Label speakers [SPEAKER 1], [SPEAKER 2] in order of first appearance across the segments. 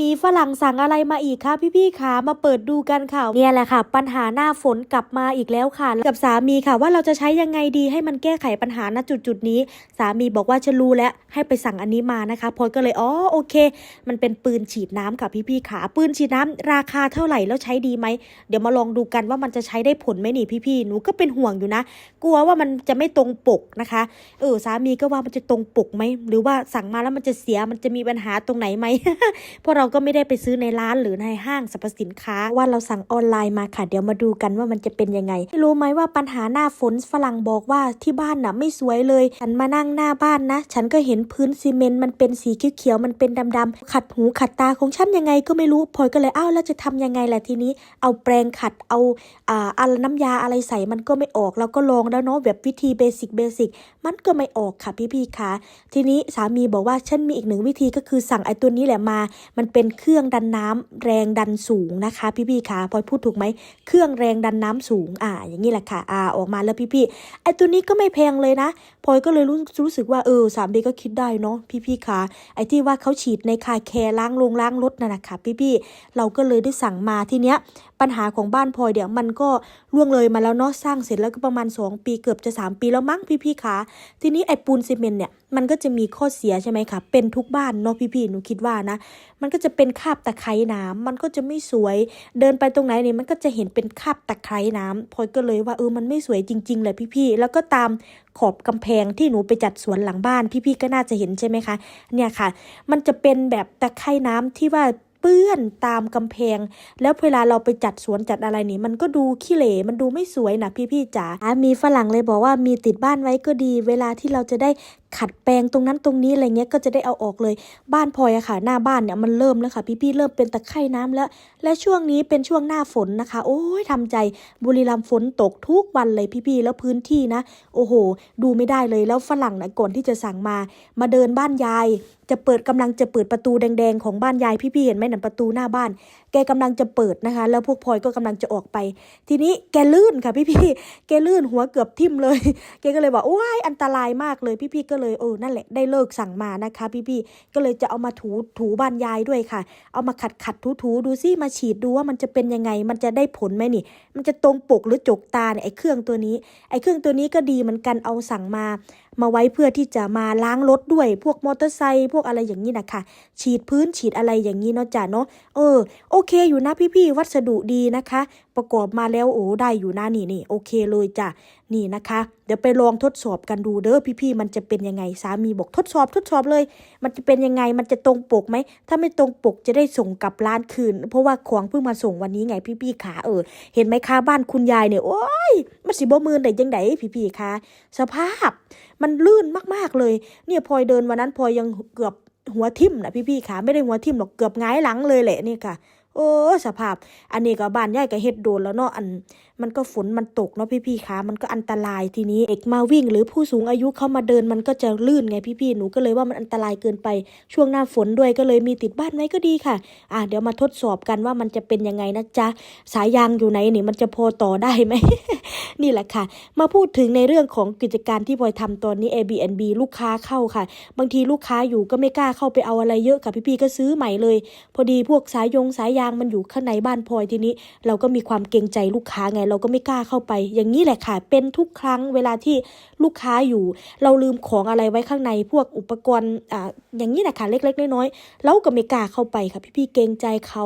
[SPEAKER 1] มีฝรั่งสั่งอะไรมาอีกคะพี่ๆคะมาเปิดดูกันค่ะเนี่ยแหละค่ะ ปัญหาหน้าฝนกลับมาอีกแล้วค่ะ กับสามีค่ะ ว่าเราจะใช้ยังไงดีให้มันแก้ไขปัญหาณจุดจุดๆนี้ สามีบอกว่าฉันรู้แล้วให้ไปสั่งอันนี้มานะคะพลอยก็เลยอ๋อโอเค มันเป็นปืนฉีดน้ำค่ะพี่ๆขาปืนฉีดน้ำราคาเท่าไหร่แล้วใช้ดีไหมเดี๋ยวมาลองดูกันว่ามันจะใช้ได้ผลไหมนี่พี่ๆหนูก็เป็นห่วงอยู่นะ กลัวว่ามันจะไม่ตรงปกนะคะเออสามีก็ว่ามันจะตรงปกไหมหรือว่าสั่งมาแล้วมันจะเสียมันจะมีปัญหาตรงไหนไหมพราะเราก็ไม่ได้ไปซื้อในร้านหรือในห้างสรรพสินค้า ว่าเราสั่งออนไลน์มาค่ะ เดี๋ยวมาดูกันว่ามันจะเป็นยังไง รู้ไหมว่าปัญหาหน้าฝนฝรั่งบอกว่าที่บ้านน่ะไม่สวยเลย ฉันมานั่งหน้าบ้านนะ ฉันก็เห็นพื้นซีเมนต์มันเป็นสีเขียวๆมันเป็นดำๆขัดหูขัดตาของฉันยังไงก็ไม่รู้พลอยก็เลยอ้าวแล้วจะทำยังไงล่ะทีนี้ เอาแปรงขัดเอาอ่าอะไรน้ำยาอะไรใส่มันก็ไม่ออกเราก็ลองแล้วเนาะแบบวิธีเบสิกเบสิกมันก็ไม่ออกค่ะพี่ๆคะทีนี้สามีบอกว่าฉันมีอีกหนึ่งวิธีก็คือสั่งไอ้ตัวนี้แหละมามันเป็นเครื่องดันน้ำแรงดันสูงนะคะพี่ๆคะพลอยพูดถูกไหมเครื่องแรงดันน้ำสูงอ่าอย่างนี้แหละค่ะอ่าออกมาแล้วพี่ๆไอตัวนี้ก็ไม่แพงเลยนะพลอยก็เลยรู้รู้สึกว่าเออสามีก็คิดได้เนาะพี่ๆคะไอที่ว่าเขาฉีดในคาแคร์ล้างลงล้างรถนั่นนะคะพี่ๆเราก็เลยได้สั่งมาทีเนี้ยปัญหาของบ้านพลอยเดี๋ยวมันก็ล่วงเลยมาแล้วเนาะสร้างเสร็จแล้วก็ประมาณ 2 ปีเกือบจะ 3 ปีแล้วมั้งพี่ๆคะทีนี้ไอปูนซีเมนต์เนี่ยมันก็จะมีข้อเสียใช่ไหมคะเป็นทุกบ้านเนาะพี่ๆหนูคิดว่านะมันก็ก็จะเป็นคาบตะไคร้น้ำมันก็จะไม่สวย เดินไปตรงไหนเนี่ยมันก็จะเห็นเป็นคาบตะไคร้น้ำพลอยก็เลยว่าเออมันไม่สวยจริงๆเลยพี่ๆแล้วก็ตามขอบกำแพงที่หนูไปจัดสวนหลังบ้าน พี่ๆก็น่าจะเห็นใช่ไหมคะเนี่ยค่ะ มันจะเป็นแบบตะไคร่น้ำที่ว่าเปื้อนตามกำแพง แล้วเวลาเราไปจัดสวนจัดอะไรนี่ มันก็ดูขี้เหร่มันดูไม่สวยนะพี่ๆจ๋ามีฝรั่งเลยบอกว่ามีติดบ้านไว้ก็ดี เวลาที่เราจะได้ ขัดแปลงตรงนั้นตรงนี้อะไรเงี้ยก็จะได้เอาออกเลย บ้านพลอยอะค่ะ หน้าบ้านเนี่ยมันเริ่มแล้วค่ะ พี่ๆเริ่มเป็นตะไคร่น้ำแล้ว และช่วงนี้เป็นช่วงหน้าฝนนะคะ โอ้ยทำใจบุรีรัมย์ฝนตกทุกวันเลยพี่ๆแล้วพื้นที่นะ โอ้โห ดูไม่ได้เลยแล้วฝรั่งนะก่อนที่จะสั่งมา มาเดินบ้านยาย จะเปิดกำลังจะเปิดประตูแดงๆของบ้านยายพี่ๆเห็นไหมหนั่นประตูหน้าบ้าน แกกำลังจะเปิดนะคะ แล้วพวกพลอยก็กำลังจะออกไป ทีนี้แกลื่นค่ะพี่ๆแกลื่นหัวเกือบทิ่มเลย แกก็เลยบอกโอ้ยอันตรายมากเลยพี่ๆก็เลยเออนั่นแหละได้เลิกสั่งมานะคะพี่ๆก็เลยจะเอามาถูถูบ้านยายด้วยค่ะ เอามาขัดขัดถูถูดูซิมาฉีดดูว่ามันจะเป็นยังไง มันจะได้ผลไหมนี่ มันจะตรงปกหรือจกตาเนี่ยไอ้เครื่องตัวนี้ ไอ้เครื่องตัวนี้ก็ดีเหมือนกันเอาสั่งมา มาไว้เพื่อที่จะมาล้างรถด้วยพวกมอเตอร์ไซค์พวกอะไรอย่างนี้นะคะฉีดพื้นฉีดอะไรอย่างนี้เนาะจ้ะเนาะเออโอเคอยู่นะพี่ๆวัสดุดีนะคะ ประกอบมาแล้วโอ้ได้อยู่นะนี่นี่โอเคเลยจ้ะนี่นะคะ เดี๋ยวไปลองทดสอบกันดูเด้อพี่ๆมันจะเป็นยังไงสามีบอกทดสอบทดสอบเลย มันจะเป็นยังไงมันจะตรงปกไหมถ้าไม่ตรงปกจะได้ส่งกลับร้านคืน เพราะว่าของเพิ่งมาส่งวันนี้ไงพี่ๆขาเออ เห็นไหมคะบ้านคุณยายเนี่ยโอ้ย มันสิบ่มือได้ยังไงพี่ๆคะสภาพมันลื่นมากๆเลย เนี่ยพลอยเดินวันนั้นพลอยยังเกือบหัวทิ่มนะพี่ๆค่ะไม่ได้หัวทิ่มหรอกเกือบหงายหลังเลยแหละนี่ค่ะ โอ้สภาพ อันนี้ก็บ้านยายก็เฮ็ดโดนแล้วเนาะอัน มันก็ฝนมันตกเนาะพี่ๆคะมันก็อันตรายทีนี้เด็กมาวิ่ง หรือผู้สูงอายุเข้ามาเดินมันก็จะลื่นไงพี่ๆหนูก็เลยว่ามันอันตรายเกินไปช่วงหน้าฝนด้วยก็เลยมีติดบ้านไว้ก็ดีค่ะอะเดี๋ยวมาทดสอบกันว่ามันจะเป็นยังไงนะจ๊ะสายยางอยู่ไหนนี่มันจะพอต่อได้ไหมนี่แหละค่ะ มาพูดถึงในเรื่องของกิจการที่พลอยทำตอนนี้ Airbnb ลูกค้าเข้าค่ะ บางทีลูกค้าอยู่ก็ไม่กล้าเข้าไปเอาอะไรเยอะค่ะพี่ๆก็ซื้อใหม่เลย พอดีพวกสายยงสายยางมันอยู่ข้างในบ้านพลอยทีนี้ เราก็มีความเกรงใจลูกค้าไงเราก็ไม่กล้าเข้าไป อย่างนี้แหละค่ะ เป็นทุกครั้งเวลาที่ลูกค้าอยู่ เราลืมของอะไรไว้ข้างในพวกอุปกรณ์อ่าอย่างนี้แหละค่ะเล็ก ๆ น้อยๆเราก็ไม่กล้าเข้าไปค่ะ พี่ๆเกรงใจเขา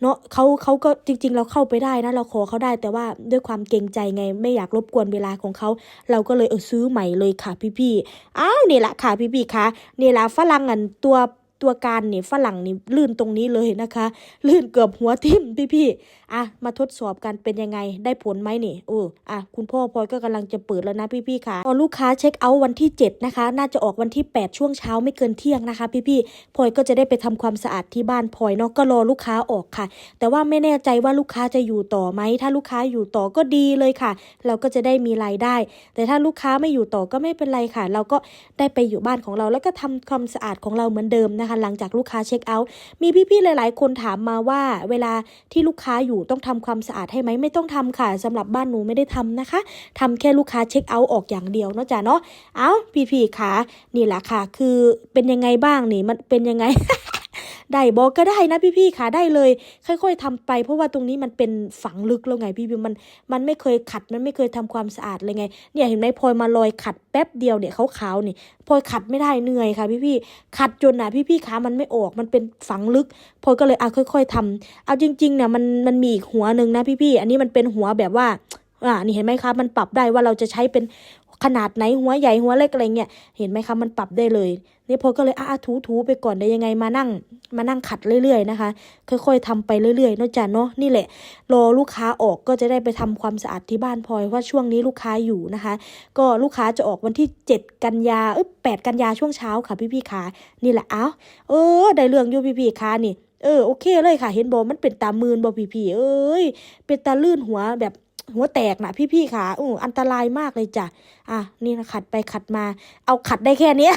[SPEAKER 1] เนาะเขาเขาก็จริง ๆ เราเข้าไปได้นะเราขอเขาได้แต่ว่าด้วยความเกรงใจไงไม่อยากรบกวนเวลาของเขา เราก็เลยเออซื้อใหม่เลยค่ะพี่ๆอ้าวนี่แหละค่ะพี่ๆคะนี่แหละฝรั่งอันตัว ตัวการนี่ฝรั่งนี่ลื่นตรงนี้เลยนะคะ ลื่นเกือบหัวทิ่มพี่ๆอะมาทดสอบกันเป็นยังไงได้ผลไหมนี่โอ้อะคุณพ่อพลอยก็กำลังจะเปิดแล้วนะพี่ๆค่ะพอลูกค้าเช็คเอาท์วันที่ 7 นะคะ น่าจะออกวันที่ 8 ช่วงเช้าไม่เกินเที่ยงนะคะ พี่ๆพลอยก็จะได้ไปทำความสะอาดที่บ้านพลอยเนาะก็รอลูกค้าออกค่ะ แต่ว่าไม่แน่ใจว่าลูกค้าจะอยู่ต่อไหมถ้าลูกค้าอยู่ต่อก็ดีเลยค่ะ เราก็จะได้มีรายได้ แต่ถ้าลูกค้าไม่อยู่ต่อก็ไม่เป็นไรค่ะ เราก็ได้ไปอยู่บ้านของเราแล้วก็ทำความสะอาดของเราเหมือนเดิมนะคะหลังจากลูกค้าเช็คเอาท์มีพี่ๆหลายๆ คนถามมาว่า เวลาที่ลูกค้าอยู่ต้องทำความสะอาดให้ไหมไม่ต้องทำค่ะสำหรับบ้านหนูไม่ได้ทำนะคะทำแค่ลูกค้าเช็คเอาท์ออกอย่างเดียวเนาะจ้ะเนาะเอาพี่ๆค่ะนี่แหละค่ะ คือเป็นยังไงบ้างนี่มันเป็นยังไง ได้บอกก็ได้นะพี่ๆค่ะได้เลย ค่อย ๆทำไป เพราะว่าตรงนี้มันเป็นฝังลึกแล้วไงพี่พิมมันมันไม่เคยขัดมันไม่เคยทำความสะอาดเลยไง เนี่ยเห็นไหมพลอยมาลอยขัดแป๊บเดียวเนี่ยขาวๆนี่พลอยขัดไม่ได้เหนื่อยค่ะ พี่ๆขัดจนน่ะพี่ๆขามันไม่ออกมันเป็นฝังลึกพลอยก็เลยอะค่อย ๆทำเอาจริงๆเนี่ยมันมันมีอีกหัวหนึ่งนะพี่ๆอันนี้มันเป็นหัวแบบว่า อ่านี่เห็นไหมคะมันปรับได้ว่าเราจะใช้เป็นขนาดไหนหัวใหญ่หัวเล็กอะไรเงี้ยเห็นไหมคะมันปรับได้เลยนี่พลอยก็เลยอะอะถูไปก่อนได้ยังไงมานั่ง มานั่งขัดเรื่อยๆนะคะ ค่อยๆทำไปเรื่อยๆนอะจ๊ะเนาะนี่แหละ รอลูกค้าออกก็จะได้ไปทำความสะอาดที่บ้านพลอยว่าช่วงนี้ลูกค้าอยู่นะคะ ก็ลูกค้าจะออกวันที่ 7 กันยาเอ้ยแปดกันยาช่วงเช้าค่ะพี่ๆค่ะนี่แหละเอ้าเออ ได้เรื่องอยู่พี่ๆค่ะนี่เออโอเคเลยค่ะ เห็นบอกมันเป็นตามืนบอพี่ๆเอ้ยเป็นตาลื่นหัวแบบ หัวแตกนะพี่ๆค่ะอู้อันตรายมากเลยจ้ะอะนี่นะขัดไปขัดมา เอาขัดได้แค่นี้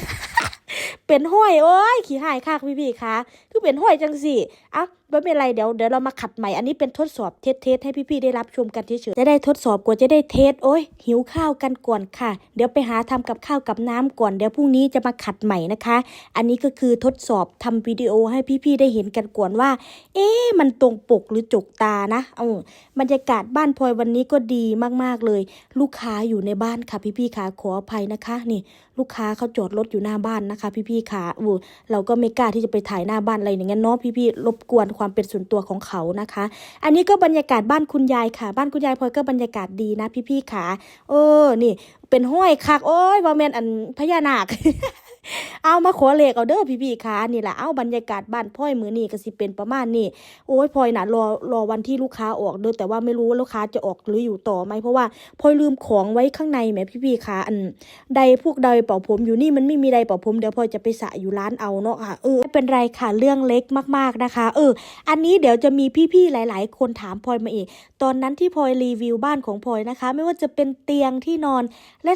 [SPEAKER 1] เป็นห้อยโอ้ย ขี้หายคากพี่ๆค่ะ คือเป็นห้อยจังสิอะ ไม่เป็นไรเดี๋ยวเดี๋ยวเรามาขัดใหม่อันนี้เป็นทดสอบเทสเทสให้พี่ๆได้รับชมกันเฉยๆจะได้ทดสอบกว่าจะได้เทสโอ้ยหิวข้าวกันก่อนค่ะ เดี๋ยวไปหาทำกับข้าวกับน้ำก่อนเดี๋ยวพรุ่งนี้จะมาขัดใหม่นะคะ อันนี้ก็คือทดสอบทำวิดีโอให้พี่ๆได้เห็นกันก่อนว่า เอ๊ะมันตรงปกหรือจกตานะเออบรรยากาศบ้านพลอยวันนี้ก็ดีมากๆเลย ลูกค้าอยู่ในบ้านค่ะพี่ๆค่ะขออภัยนะคะนี่ ลูกค้าเขาจอดรถอยู่หน้าบ้านนะคะ พี่ๆค่ะอู้เราก็ไม่กล้าที่จะไปถ่ายหน้าบ้านอะไรอย่างเงี้ยเนาะพี่ๆรบกวนความเป็นส่วนตัวของเขานะคะ อันนี้ก็บรรยากาศบ้านคุณยายค่ะ บ้านคุณยายพลอยก็บรรยากาศดีนะพี่ๆค่ะเออนี่ เป็นห้อยคักโอ้ยบอแมนอันพญานาคเอามาขอเลขเอาเด้อพี่ๆค่ะนี่แหละเอาบรรยากาศบ้านพ่อยมือนี่ก็สิเป็นประมาณนี้โอ้ยพลอยน่ะรอรอวันที่ลูกค้าออกเด้อแต่ว่าไม่รู้ว่าลูกค้าจะออกหรืออยู่ต่อไหมเพราะว่าพลอยลืมของไว้ข้างในแหมพี่ๆค่ะอันใดพวกใดเป่าผมอยู่นี่มันไม่มีใดเป่าผมเดี๋ยวพลอยจะไปสะอยู่ร้านเอาเนาะค่ะเออไม่เป็นไรค่ะเรื่องเล็กมากๆนะคะ เออ อันนี้เดี๋ยวจะมีพี่ๆหลาย ๆ คนถามพลอยมาอีก ตอนนั้นที่พลอยรีวิวบ้านของพลอยนะคะ ไม่ว่าจะเป็นเตียงที่นอน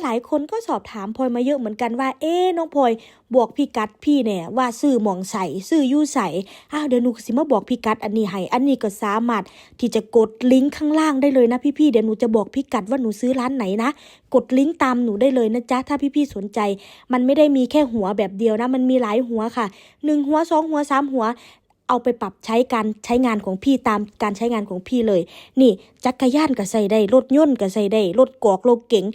[SPEAKER 1] หลายคนก็สอบถามพลอยมาเยอะเหมือนกันว่า เอ๊น้องพลอยบอกพี่กัดพี่เนี่ยว่าซื้อหมองใสซื้อยู่ใสอ้าวเดี๋ยวหนูสิมาบอกพี่กัดอันนี้ให้อันนี้ก็สามารถที่จะกดลิงก์ข้างล่างได้เลยนะพี่ๆเดี๋ยวหนูจะบอกพี่กัดว่าหนูซื้อร้านไหนนะกดลิงก์ตามหนูได้เลยนะจ๊ะถ้าพี่ๆสนใจ มันไม่ได้มีแค่หัวแบบเดียวนะ มันมีหลายหัวค่ะหนึ่งหัวสองหัวสามหัวเอาไปปรับใช้การใช้งานของพี่ตามการใช้งานของพี่เลย นี่จักรยานก็ใส่ได้รถยนต์ก็ใส่ได้รถกอกรถเก๋ง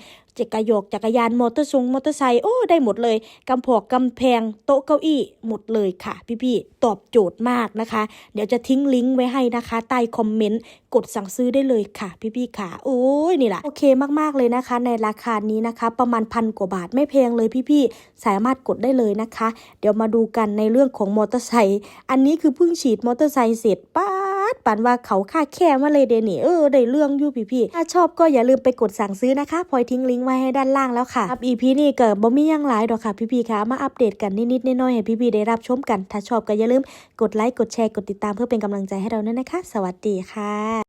[SPEAKER 1] จักรยกจักรยานมอเตอร์ทรงมอเตอร์ไซค์โอ้ได้หมดเลยกำพอกกำแพงโต๊ะเก้าอี้หมดเลยค่ะ พี่ๆตอบโจทย์มากนะคะ เดี๋ยวจะทิ้งลิงก์ไว้ให้นะคะ ใต้คอมเมนต์กดสั่งซื้อได้เลยค่ะ พี่ๆค่ะโอ้ยนี่แหละโอเคมากๆเลยนะคะ ในราคานี้นะคะ ประมาณพันกว่าบาทไม่แพงเลยพี่ๆสามารถกดได้เลยนะคะ เดี๋ยวมาดูกันในเรื่องของมอเตอร์ไซค์อันนี้คือเพิ่งฉีดมอเตอร์ไซค์เสร็จป้า ดปันว่าเขาค่าแค่มาเลยเดนี่เออได้เรื่องอยู่พี่ๆถ้าชอบก็อย่าลืมไปกดสั่งซื้อนะคะพลอยทิ้งลิงก์ไว้ให้ด้านล่างแล้วค่ะอัพอีพีนี้เกิดบ่มียังหลายดอกค่ะพี่ๆค่ะมาอัปเดตกันนิดๆน้อยๆให้พี่ๆได้รับชมกัน ถ้าชอบก็อย่าลืมกดไลค์กดแชร์กดติดตามเพื่อเป็นกำลังใจให้เราด้วยนะคะ สวัสดีค่ะ